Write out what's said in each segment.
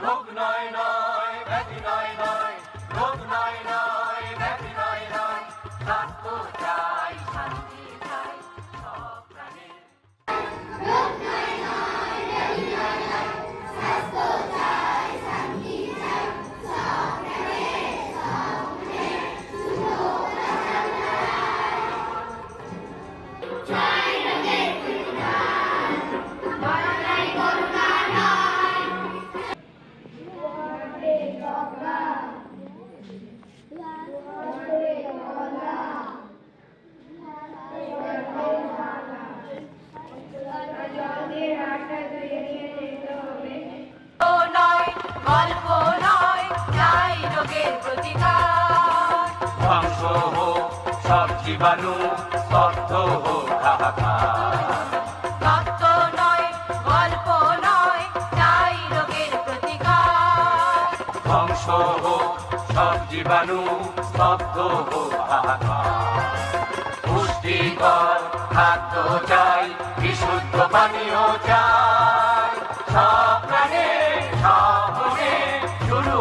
রোগ নয় নয় ব্যাধি নয় নয় রোগ নয় নয় ব্যাধি নয় নয় স্বাস্থ্য গল্প নয় চাই রোগের প্রতিকার। ধ্বংস হোক সব জীবাণু স্তব্ধ হোক হাহাকার। তত্ত্ব নয় গল্প নয় চাই রোগের প্রতিকার। ধ্বংস হোক সব জীবাণু স্তব্ধ হোক পুষ্টিকর খাদ্য চাই বিশুদ্ধ পানীয় চাই সব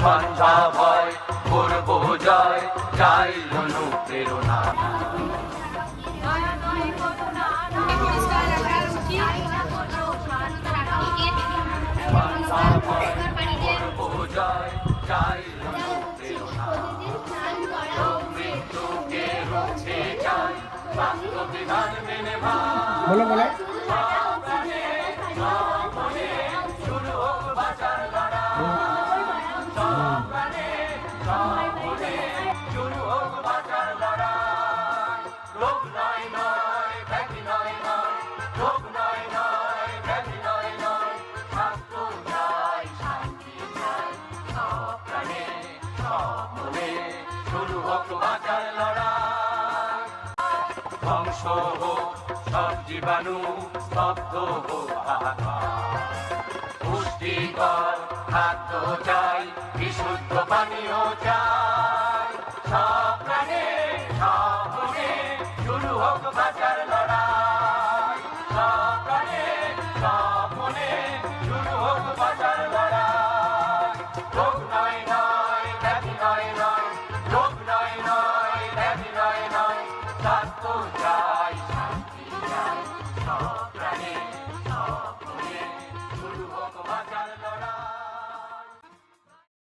সন্ধ্যা ভয় করব জয় চাই অনুপ্রেরণা দয়া বলো বলো। শুরু হোক বাঁচার ধ্বংস হোক সব জীবাণু স্তব্ধ হোক পুষ্টিকর খাদ্য চাই বিশুদ্ধ পানীয় চাই